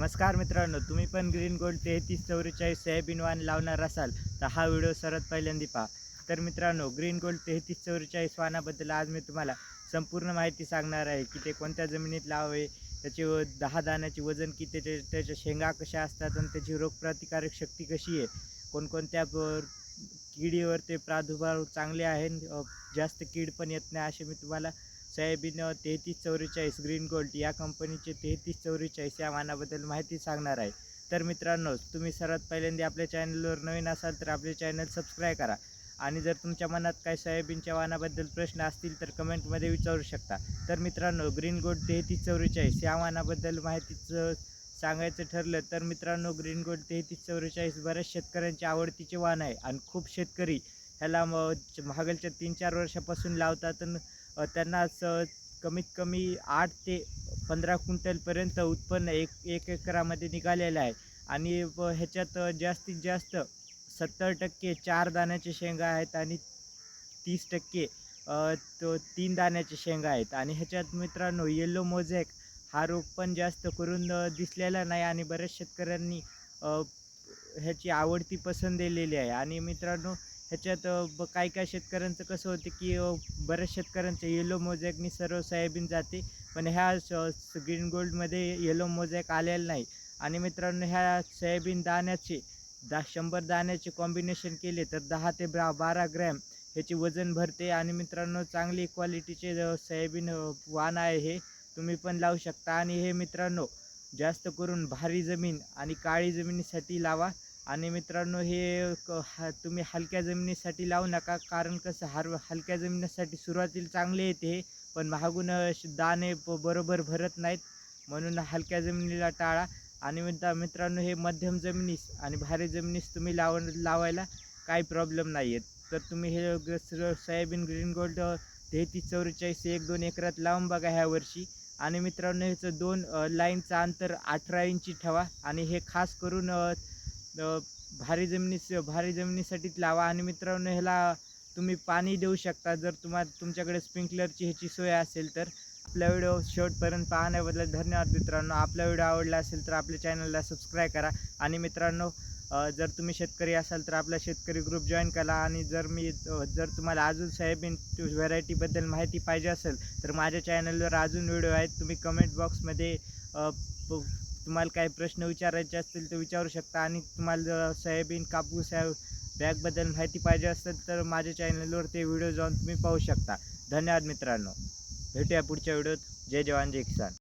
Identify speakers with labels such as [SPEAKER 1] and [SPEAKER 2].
[SPEAKER 1] नमस्कार मित्रांनो तुम्ही पण ग्रीन गोल्ड तेहतीस चौवेचाळीस सोयाबीन वाण लावणार असाल तर हा व्हिडिओ सर्वात पहिल्यांदा पहा. तर मित्रांनो ग्रीन गोल्ड तेहतीस चौवेचाळीस वाणाबद्दल आज मी तुम्हाला संपूर्ण माहिती सांगणार आहे की ते कोणत्या जमिनीत लावावे त्याचे व दहा दाण्याचे वजन किती त्याचे त्याच्या शेंगा कशा असतात आणि त्याची रोगप्रतिकारक शक्ती कशी आहे कोणकोणत्या किडीवर ते प्रादुर्भाव चांगले आहे जास्त कीड पण येत नाही असे मी तुम्हाला सोयाबीन तेहतीस चौवेचाळीस ग्रीन गोल्ड या कंपनीचे तेहतीस चौवेचाळीस या वाहनाबद्दल माहिती सांगणार आहे. तर मित्रांनो तुम्ही सर्वात पहिल्यांदा आपल्या चॅनलवर नवीन असाल तर आपले चॅनल सबस्क्राईब करा. आणि जर तुमच्या मनात काही सोयाबीनच्या वाहनाबद्दल प्रश्न असतील तर कमेंटमध्ये विचारू शकता. तर मित्रांनो ग्रीन गोल्ड तेहतीस चौवेचाळीस या वाहनाबद्दल माहितीचं सांगायचं ठरलं तर मित्रांनो ग्रीन गोल्ड तेहतीस चौवेचाळीस बऱ्याच शेतकऱ्यांचे आवडतीचे वाहन आहे. आणि खूप शेतकरी ह्याला म मागलच्या तीन चार वर्षापासून लावतात आणि त्यांना असं कमीत कमी आठ ते पंधरा क्विंटलपर्यंत उत्पन्न एक एक एकरामध्ये निघालेलं आहे. आणि ह्याच्यात जास्तीत जास्त सत्तर टक्के चार दाण्याचे शेंगा आहेत आणि तीस टक्के तो तीन दाण्याचे शेंगा आहेत. आणि ह्याच्यात मित्रांनो येलो मोझॅक हा रोग पण जास्त करून दिसलेला नाही आणि बऱ्याच शेतकऱ्यांनी ह्याची आवडती पसंत दिलेली आहे. आणि मित्रांनो ह्याच्यात ब काय काय शेतकऱ्यांचं कसं होतं की बऱ्याच शेतकऱ्यांचं येलो मोजॅकनी सर्व सोयाबीन जाते. पण ह्या स ग्रीन गोल्डमध्ये येलो मोझॅक आलेला नाही. आणि मित्रांनो ह्या सोयाबीन दाण्याचे दा शंभर दाण्याचे कॉम्बिनेशन केले तर दहा ते बा बारा ग्रॅम ह्याचे वजन भरते. आणि मित्रांनो चांगली क्वालिटीचे सोयाबीन वाण आहे हे तुम्ही पण लावू शकता. आणि हे मित्रांनो जास्त करून भारी जमीन आणि काळी जमिनीसाठी लावा. आणि मित्रांनो हे क हा तुम्ही हलक्या जमिनीसाठी लावू नका. कारण कसं हार हलक्या जमिनीसाठी सुरुवातीला चांगले येते हे पण महागून श- दाणे बरोबर भरत नाहीत. म्हणून हलक्या जमिनीला टाळा. आणि मित्र मित्रांनो हे मध्यम जमिनीस आणि भारी जमिनीस तुम्ही लाव लावायला काही प्रॉब्लेम नाही आहेत तर तुम्ही हे सोयाबीन ग्रीन गोल्ड तेहतीस चौवेचाळीस एक दोन एकरात लावून बघा ह्या वर्षी. आणि मित्रांनो ह्याचं दोन लाईनचं अंतर अठरा इंची ठेवा. आणि हे खास करून भारी जमिनीस भारी जमिनीसाठीच लावा आणि मित्रांनो ह्याला तुम्ही पाणी देऊ शकता. जर तुम्हाला तुमच्याकडे स्प्रिंकलरची ह्याची सोय असेल तर आपला व्हिडिओ शेवटपर्यंत पाहण्याबद्दल धन्यवाद मित्रांनो. आपला व्हिडिओ आवडला असेल तर आपल्या चॅनलला सबस्क्राईब करा. आणि मित्रांनो जर तुम्ही शेतकरी असाल तर आपला शेतकरी ग्रुप जॉईन करा. आणि जर मी जर तुम्हाला अजून सोयाबीन व्हरायटीबद्दल माहिती पाहिजे असेल तर माझ्या चॅनलवर अजून व्हिडिओ आहेत. तुम्ही कमेंट बॉक्समध्ये तुम्हाला काही प्रश्न विचारायचे असतील तर विचारू शकता. आणि तुम्हाला जर सोयाबीन कापूस या बॅगबद्दल माहिती पाहिजे असेल तर माझ्या चॅनलवर ते व्हिडिओ जाऊन तुम्ही पाहू शकता. धन्यवाद मित्रांनो. भेटूया पुढच्या व्हिडिओत. जय जवान जय किसान.